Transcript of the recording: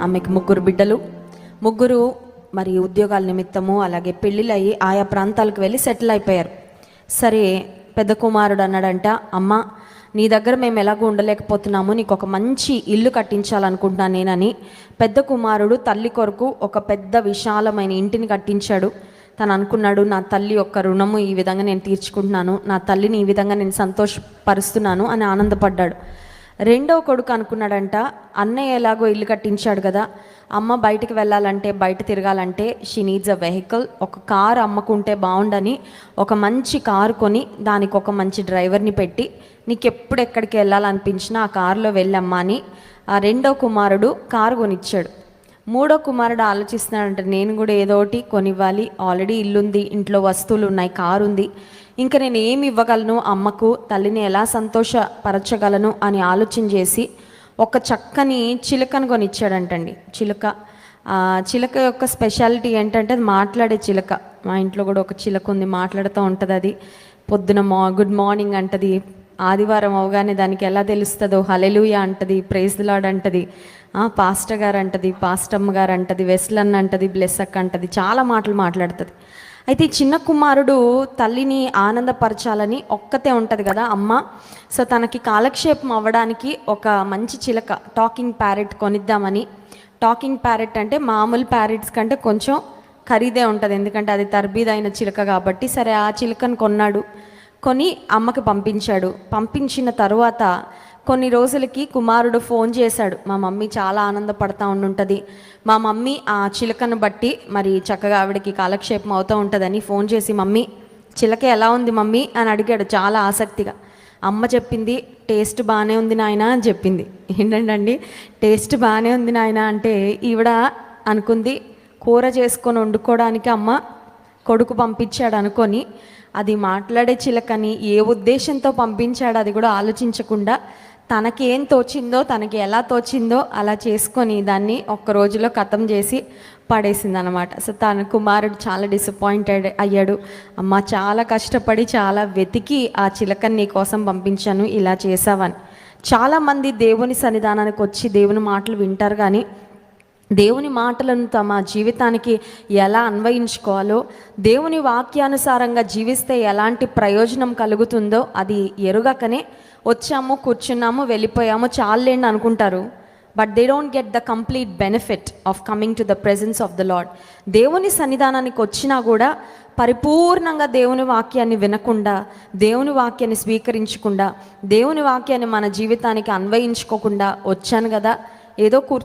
ఆమెకు ముగ్గురు బిడ్డలు. ముగ్గురు మరి ఉద్యోగాల నిమిత్తము అలాగే పెళ్ళిళ్ళయి ఆయా ప్రాంతాలకు వెళ్ళి సెటిల్ అయిపోయారు. సరే పెద్ద కుమారుడు అన్నాడంట అమ్మ నీ దగ్గర మేము ఎలాగో ఉండలేకపోతున్నాము. నీకు ఒక మంచి ఇల్లు కట్టించాలనుకుంటున్నాను నేనని. పెద్ద కుమారుడు తల్లి కొరకు ఒక పెద్ద విశాలమైన ఇంటిని కట్టించాడు. తను అనుకున్నాడు నా తల్లి యొక్క రుణము ఈ విధంగా నేను తీర్చుకుంటున్నాను. నా తల్లిని ఈ విధంగా నేను సంతోషపరుస్తున్నాను అని ఆనందపడ్డాడు. రెండవ కొడుకు అనుకున్నాడంట అన్నయ్య ఎలాగో ఇల్లు కట్టించాడు కదా అమ్మ బయటికి వెళ్ళాలంటే బయట తిరగాలంటే షీ నీడ్స్ అ వెహికల్ ఒక కారు అమ్మకుంటే బాగుండని ఒక మంచి కారు కొని దానికి ఒక మంచి డ్రైవర్ని పెట్టి నీకు ఎప్పుడు ఎక్కడికి వెళ్ళాలనిపించినా ఆ కారులో వెళ్ళమ్మా అని ఆ రెండో కుమారుడు కారు కొనిచ్చాడు. మూడో కుమారుడు ఆలోచిస్తున్నాడంటే నేను కూడా ఏదో ఒకటి కొనివ్వాలి. ఆల్రెడీ ఇల్లుంది ఇంట్లో వస్తువులు ఉన్నాయి కారు ఉంది ఇంకా నేను ఏమి ఇవ్వగలను? అమ్మకు తల్లిని ఎలా సంతోషపరచగలను? అని ఆలోచన చేసి ఒక చక్కని చిలుకను కొనిచ్చాడంటండి. చిలుక చిలక చిలుక యొక్క స్పెషాలిటీ ఏంటంటే అది మాట్లాడే చిలుక. మా ఇంట్లో కూడా ఒక చిలుక ఉంది మాట్లాడుతూ ఉంటుంది అది. పొద్దున మా గుడ్ మార్నింగ్ అంటది. ఆదివారం అవగానే దానికి ఎలా తెలుస్తుందో హలెలుయ అంటది ప్రైజ్ లాడ్ అంటది పాస్టర్ గారు అంటది పాస్టమ్మ గారు అంటది వెస్లన్ అంటది బ్లెస్సక్ అంటది చాలా మాటలు మాట్లాడుతుంది. అయితే చిన్న కుమారుడు తల్లిని ఆనందపరచాలని ఒక్కతే ఉంటుంది కదా అమ్మ. సో తనకి కాలక్షేపం అవ్వడానికి ఒక మంచి చిలక టాకింగ్ ప్యారెట్ కొనిద్దామని. టాకింగ్ ప్యారెట్ అంటే మామూలు ప్యారెట్స్ కంటే కొంచెం ఖరీదే ఉంటుంది ఎందుకంటే అది తర్బీదైన చిలక కాబట్టి సరే ఆ చిలకను కొన్నాడు. కొని అమ్మకి పంపించాడు. పంపించిన తరువాత కొన్ని రోజులకి కుమారుడు ఫోన్ చేశాడు. మా మమ్మీ చాలా ఆనందపడతా ఉండుంటుంది. మా మమ్మీ ఆ చిలకను బట్టి మరి చక్కగా ఆవిడకి కాలక్షేపం అవుతూ ఉంటుందని ఫోన్ చేసి మమ్మీ చిలక ఎలా ఉంది మమ్మీ? అని అడిగాడు చాలా ఆసక్తిగా. అమ్మ చెప్పింది టేస్ట్ బాగానే ఉంది నాయన అని చెప్పింది. ఏంటండి టేస్ట్ బాగానే ఉంది నాయన అంటే ఈవిడ అనుకుంది కూర చేసుకొని వండుకోవడానికి అమ్మ కొడుకు పంపించాడు అనుకొని అది మాట్లాడే చిలకని ఏ ఉద్దేశంతో పంపించాడు అది కూడా ఆలోచించకుండా తనకి ఏం తోచిందో తనకి ఎలా తోచిందో అలా చేసుకొని దాన్ని ఒక్క రోజులో కథం చేసి పడేసింది అనమాట సో తన కుమారుడు చాలా డిసప్పాయింటెడ్ అయ్యాడు. అమ్మ చాలా కష్టపడి చాలా వెతికి ఆ చిలకని నీ కోసం పంపించాను ఇలా చేసావని చాలామంది దేవుని సన్నిధానానికి వచ్చి దేవుని మాటలు వింటారు కానీ దేవుని మాటలను తమ జీవితానికి ఎలా అన్వయించుకోవాలో దేవుని వాక్యానుసారంగా జీవిస్తే ఎలాంటి ప్రయోజనం కలుగుతుందో అది ఎరుగకనే వచ్చాము కూర్చున్నాము వెళ్ళిపోయాము చాలేండి అనుకుంటారు. But they don't get the complete benefit of coming to the presence of the Lord దేవుని సన్నిధానానికి వచ్చినా కూడా పరిపూర్ణంగా దేవుని వాక్యాన్ని వినకుండా దేవుని వాక్యాన్ని స్వీకరించకుండా దేవుని వాక్యాన్ని మన జీవితానికి అన్వయించుకోకుండా వచ్చాను కదా. ఏదో కూర్చు